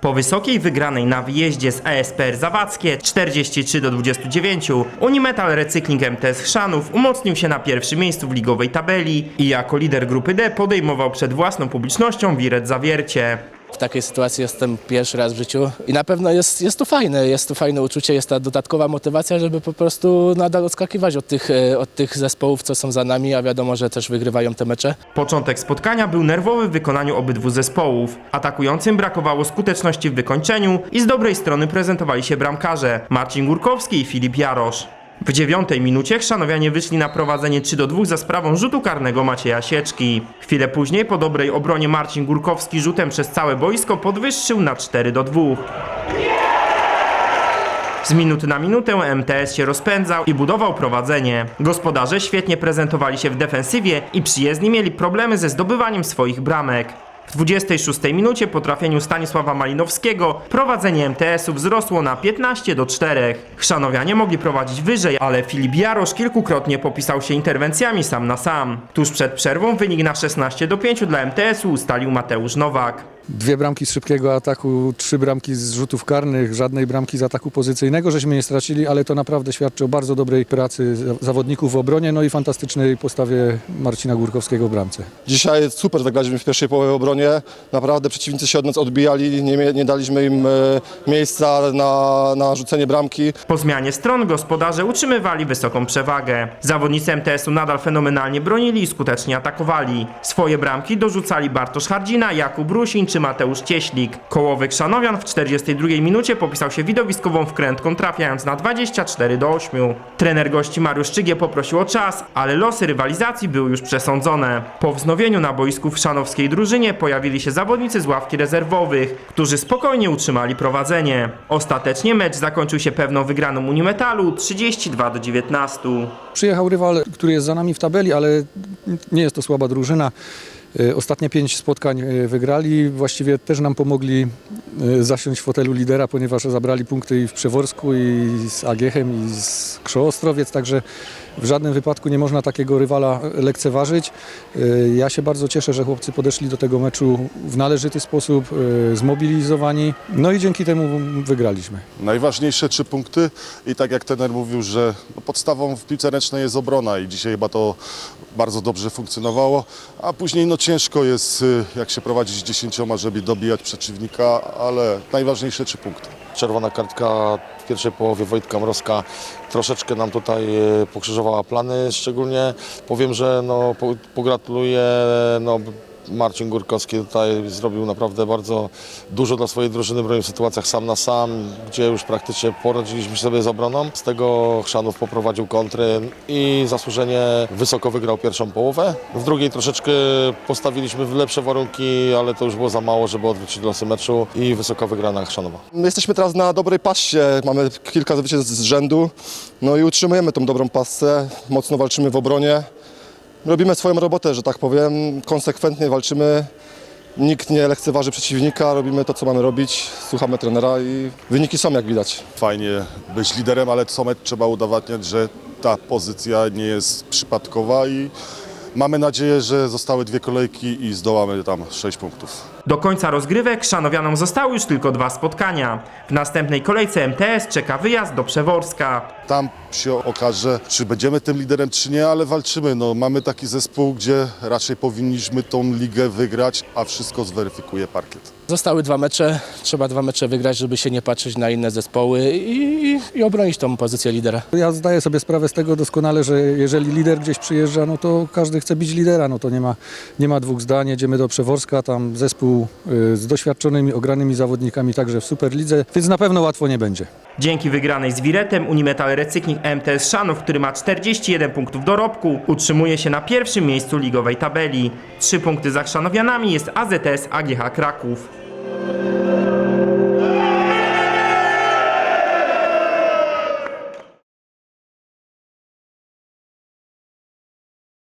Po wysokiej wygranej na wyjeździe z ASPR Zawadzkie 43 do 29 Unimetal Recykling MTS Chrzanów umocnił się na pierwszym miejscu w ligowej tabeli i jako lider grupy D podejmował przed własną publicznością Wiret Zawiercie. W takiej sytuacji jestem pierwszy raz w życiu i na pewno jest, jest to fajne, jest to fajne uczucie, jest ta dodatkowa motywacja, żeby po prostu nadal odskakiwać od tych, e, od tych zespołów, co są za nami, a wiadomo, że też wygrywają te mecze. Początek spotkania był nerwowy w wykonaniu obydwu zespołów. Atakującym brakowało skuteczności w wykończeniu i z dobrej strony prezentowali się bramkarze Marcin Górkowski i Filip Jarosz. W dziewiątej minucie chrzanowianie wyszli na prowadzenie 3 do 2 za sprawą rzutu karnego Macieja Sieczki. Chwilę później po dobrej obronie Marcin Górkowski rzutem przez całe boisko podwyższył na 4 do 2. Z minuty na minutę MTS się rozpędzał i budował prowadzenie. Gospodarze świetnie prezentowali się w defensywie i przyjezdni mieli problemy ze zdobywaniem swoich bramek. W 26 minucie po trafieniu Stanisława Malinowskiego prowadzenie MTS-u wzrosło na 15 do 4. Chrzanowianie mogli prowadzić wyżej, ale Filip Jarosz kilkukrotnie popisał się interwencjami sam na sam. Tuż przed przerwą wynik na 16 do 5 dla MTS-u ustalił Mateusz Nowak. Dwie bramki z szybkiego ataku, trzy bramki z rzutów karnych, żadnej bramki z ataku pozycyjnego, żeśmy nie stracili, ale to naprawdę świadczy o bardzo dobrej pracy za- zawodników w obronie, no i fantastycznej postawie Marcina Górkowskiego w bramce. Dzisiaj super zagraliśmy w pierwszej połowie w obronie. Naprawdę przeciwnicy się od nas odbijali, nie, nie daliśmy im e, miejsca na, na rzucenie bramki. Po zmianie stron gospodarze utrzymywali wysoką przewagę. Zawodnicy MTS-u nadal fenomenalnie bronili i skutecznie atakowali. Swoje bramki dorzucali Bartosz Hardzina, Jakub Rusin czy Mateusz Cieślik. Kołowy Krzanowian w 42 minucie popisał się widowiskową wkrętką, trafiając na 24 do 8. Trener gości Mariusz Czygie poprosił o czas, ale losy rywalizacji były już przesądzone. Po wznowieniu na boisku w szanowskiej drużynie pojawili się zawodnicy z ławki rezerwowych, którzy spokojnie utrzymali prowadzenie. Ostatecznie mecz zakończył się pewną wygraną Unimetalu 32 do 19. Przyjechał rywal, który jest za nami w tabeli, ale nie jest to słaba drużyna. E, Ostatnie pięć spotkań e, wygrali, właściwie też nam pomogli e, zasiąść w fotelu lidera, ponieważ zabrali punkty i w Przeworsku, i z Agiechem, i z Krzoostrowiec, także w żadnym wypadku nie można takiego rywala lekceważyć. E, Ja się bardzo cieszę, że chłopcy podeszli do tego meczu w należyty sposób, e, zmobilizowani, no i dzięki temu wygraliśmy. Najważniejsze trzy punkty i tak jak trener mówił, że podstawą w piłce ręcznej jest obrona i dzisiaj chyba to bardzo dobrze funkcjonowało, a później no ciężko jest y, jak się prowadzić dziesięcioma, żeby dobijać przeciwnika, ale najważniejsze trzy punkty. Czerwona kartka w pierwszej połowie Wojtka Mrozka troszeczkę nam tutaj e, pokrzyżowała plany. Szczególnie powiem, że no, po, pogratuluję no, Marcin Górkowski tutaj zrobił naprawdę bardzo dużo dla swojej drużyny, bronił w sytuacjach sam na sam, gdzie już praktycznie poradziliśmy sobie z obroną. Z tego Chrzanów poprowadził kontry i zasłużenie wysoko wygrał pierwszą połowę. W drugiej troszeczkę postawiliśmy w lepsze warunki, ale to już było za mało, żeby odwrócić losy meczu i wysoka wygrana Chrzanowa. My jesteśmy teraz na dobrej paście, mamy kilka zwycięstw z rzędu, no i utrzymujemy tą dobrą pasę, mocno walczymy w obronie. Robimy swoją robotę, że tak powiem, konsekwentnie walczymy. Nikt nie lekceważy przeciwnika, robimy to, co mamy robić, słuchamy trenera i wyniki są jak widać. Fajnie być liderem, ale co mecz trzeba udowadniać, że ta pozycja nie jest przypadkowa i mamy nadzieję, że zostały dwie kolejki i zdołamy tam sześć punktów. Do końca rozgrywek szanowianom zostały już tylko dwa spotkania. W następnej kolejce MTS czeka wyjazd do Przeworska. Tam się okaże, czy będziemy tym liderem, czy nie, ale walczymy. No, mamy taki zespół, gdzie raczej powinniśmy tą ligę wygrać, a wszystko zweryfikuje parkiet. Zostały dwa mecze, trzeba dwa mecze wygrać, żeby się nie patrzeć na inne zespoły i, i, obronić tą pozycję lidera. Ja zdaję sobie sprawę z tego doskonale, że jeżeli lider gdzieś przyjeżdża, no to każdy chce być lidera, no to nie ma, nie ma dwóch zdań. Jedziemy do Przeworska, tam zespół y, z doświadczonymi, ogranymi zawodnikami także w Superlidze, więc na pewno łatwo nie będzie. Dzięki wygranej z Wiretem Unimetal Recykling MTS Szanów, który ma 41 punktów dorobku, utrzymuje się na pierwszym miejscu ligowej tabeli. Trzy punkty za Chrzanowianami jest AZS AGH Kraków.